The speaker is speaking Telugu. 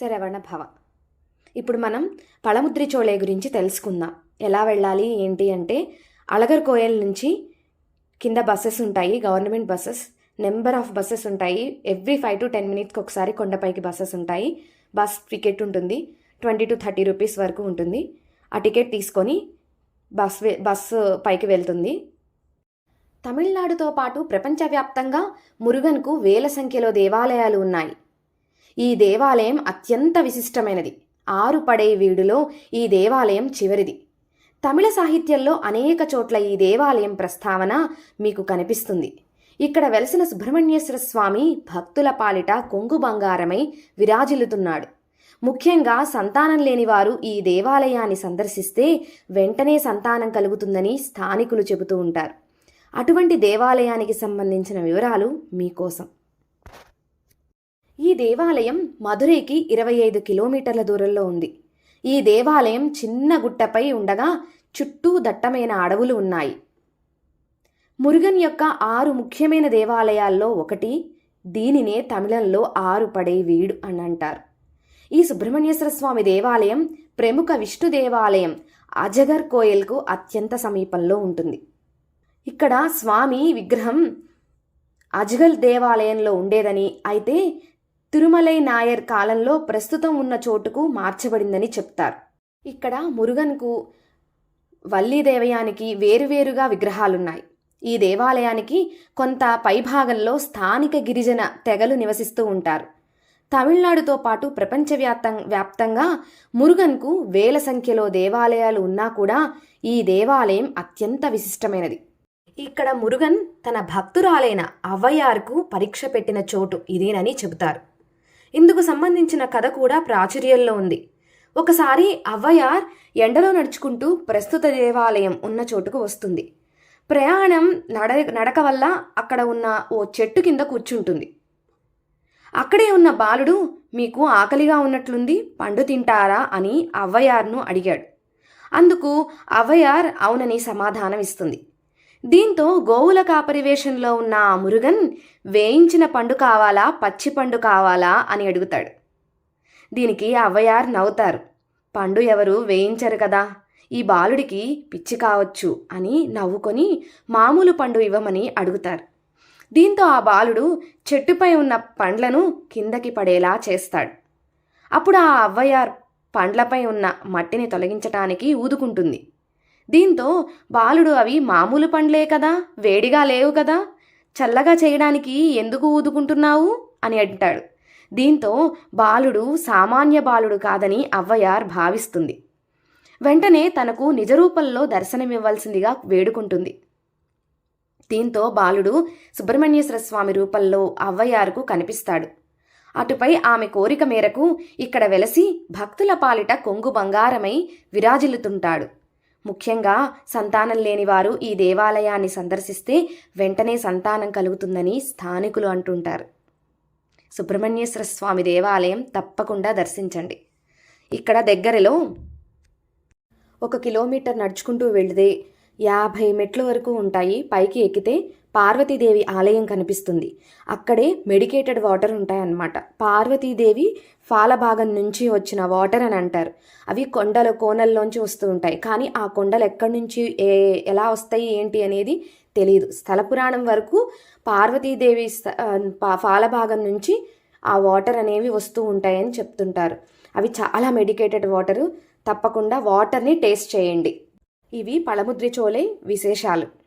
శరవణ భవ. ఇప్పుడు మనం పళముద్రి చోళే గురించి తెలుసుకుందాం. ఎలా వెళ్ళాలి ఏంటి అంటే అలగర్ కోయల్ నుంచి కింద బస్సెస్ ఉంటాయి government buses number of buses ఉంటాయి. ఎవ్రీ ఫైవ్ టు టెన్ మినిట్స్కి ఒకసారి కొండపైకి బస్సెస్ ఉంటాయి. బస్ టికెట్ ఉంటుంది. ట్వంటీ టు థర్టీ రూపీస్ వరకు ఉంటుంది. ఆ టికెట్ తీసుకొని బస్ బస్సు పైకి వెళ్తుంది. తమిళనాడుతో పాటు ప్రపంచవ్యాప్తంగా మురుగన్కు వేల సంఖ్యలో దేవాలయాలు ఉన్నాయి. ఈ దేవాలయం అత్యంత విశిష్టమైనది. ఆరు పడే వీడులో ఈ దేవాలయం చివరిది. తమిళ సాహిత్యంలో అనేక చోట్ల ఈ దేవాలయం ప్రస్తావన మీకు కనిపిస్తుంది. ఇక్కడ వెలసిన సుబ్రహ్మణ్యేశ్వర స్వామి భక్తుల పాలిట కొంగు బంగారమై విరాజిల్లుతున్నాడు. ముఖ్యంగా సంతానం లేని వారు ఈ దేవాలయాన్ని సందర్శిస్తే వెంటనే సంతానం కలుగుతుందని స్థానికులు చెబుతూ ఉంటారు. అటువంటి దేవాలయానికి సంబంధించిన వివరాలు మీకోసం. ఈ దేవాలయం మధురైకి ఇరవై ఐదు కిలోమీటర్ల దూరంలో ఉంది. ఈ దేవాలయం చిన్న గుట్టపై ఉండగా చుట్టూ దట్టమైన అడవులు ఉన్నాయి. మురుగన్ యొక్క ఆరు ముఖ్యమైన దేవాలయాల్లో ఒకటి దీనినే తమిళంలో ఆరు పడే వీడు అని అంటారు. ఈ సుబ్రహ్మణ్యేశ్వర స్వామి దేవాలయం ప్రముఖ విష్ణు దేవాలయం అజగర్ కోయల్కు అత్యంత సమీపంలో ఉంటుంది. ఇక్కడ స్వామి విగ్రహం అజగల్ దేవాలయంలో ఉండేదని అయితే తిరుమలై నాయర్ కాలంలో ప్రస్తుతం ఉన్న చోటుకు మార్చబడిందని చెప్తారు. ఇక్కడ మురుగన్కు వల్లి దేవయానికి వేరువేరుగా విగ్రహాలున్నాయి. ఈ దేవాలయానికి కొంత పైభాగంలో స్థానిక గిరిజన తెగలు నివసిస్తూ ఉంటారు. తమిళనాడుతో పాటు ప్రపంచవ్యాప్తం వ్యాప్తంగా మురుగన్కు వేల సంఖ్యలో దేవాలయాలు ఉన్నా కూడా ఈ దేవాలయం అత్యంత విశిష్టమైనది. ఇక్కడ మురుగన్ తన భక్తురాలైన అవ్వయార్కు పరీక్ష పెట్టిన చోటు ఇదేనని చెబుతారు. ఇందుకు సంబంధించిన కథ కూడా ప్రాచుర్యంలో ఉంది. ఒకసారి అవ్వయార్ ఎండలో నడుచుకుంటూ ప్రస్తుత దేవాలయం ఉన్న చోటుకు వస్తుంది. ప్రయాణం నడ నడక వల్ల అక్కడ ఉన్న ఓ చెట్టు కింద కూర్చుంటుంది. అక్కడే ఉన్న బాలుడు మీకు ఆకలిగా ఉన్నట్లుంది పండు తింటారా? అని అవ్వయార్ను అడిగాడు. అందుకు అవ్వయార్ అవునని సమాధానం ఇస్తుంది దీంతో గోవుల కాపరివేషంలో ఉన్న ఆ మురుగన్ వేయించిన పండు కావాలా పచ్చి పండు కావాలా అని అడుగుతాడు. దీనికి అవ్వయార్ నవ్వుతారు. పండు ఎవరు వేయించరు కదా ఈ బాలుడికి పిచ్చి కావచ్చు అని నవ్వుకొని మామూలు పండు ఇవ్వమని అడుగుతారు. దీంతో ఆ బాలుడు చెట్టుపై ఉన్న పండ్లను కిందకి పడేలా చేస్తాడు. అప్పుడు ఆ అవ్వయార్ పండ్లపై ఉన్న మట్టిని తొలగించటానికి ఊదుకుంటుంది. దీంతో బాలుడు అవి మామూలు పండ్లే కదా వేడిగా లేవు కదా. చల్లగా చేయడానికి ఎందుకు ఊదుకుంటున్నావు? అని అంటాడు. దీంతో బాలుడు సామాన్య బాలుడు కాదని అవ్వయార్ భావిస్తుంది. వెంటనే తనకు నిజరూపంలో దర్శనమివ్వాల్సిందిగా వేడుకుంటుంది. దీంతో బాలుడు సుబ్రహ్మణ్యేశ్వర స్వామి రూపంలో అవ్వయారుకు కనిపిస్తాడు. అటుపై ఆమె కోరిక మేరకు ఇక్కడ వెలసి భక్తుల పాలిట కొంగు బంగారమై విరాజిల్లుతుంటాడు. ముఖ్యంగా సంతానం లేనివారు ఈ దేవాలయాన్ని సందర్శిస్తే వెంటనే సంతానం కలుగుతుందని స్థానికులు అంటుంటారు. సుబ్రహ్మణ్యేశ్వర స్వామి దేవాలయం తప్పకుండా దర్శించండి. ఇక్కడ దగ్గరలో ఒక కిలోమీటర్ నడుచుకుంటూ వెళితే యాభై మెట్ల వరకు ఉంటాయి. పైకి ఎక్కితే పార్వతీదేవి ఆలయం కనిపిస్తుంది. అక్కడే మెడికేటెడ్ వాటర్ ఉంటాయన్నమాట. పార్వతీదేవి ఫాలభాగం నుంచి వచ్చిన వాటర్ అని అంటారు. అవి కొండల కోనల్లోంచి వస్తూ ఉంటాయి. కానీ ఆ కొండలు ఎక్కడి నుంచి ఏ ఎలా వస్తాయి ఏంటి అనేది తెలియదు స్థల పురాణం వరకు పార్వతీదేవి స్థ- ఫాలభాగం నుంచి ఆ వాటర్ అనేవి వస్తూ ఉంటాయని చెప్తుంటారు. అవి చాలా మెడికేటెడ్ వాటరు. తప్పకుండా వాటర్ని టేస్ట్ చేయండి. ఇవి పళముద్రి చోలే విశేషాలు.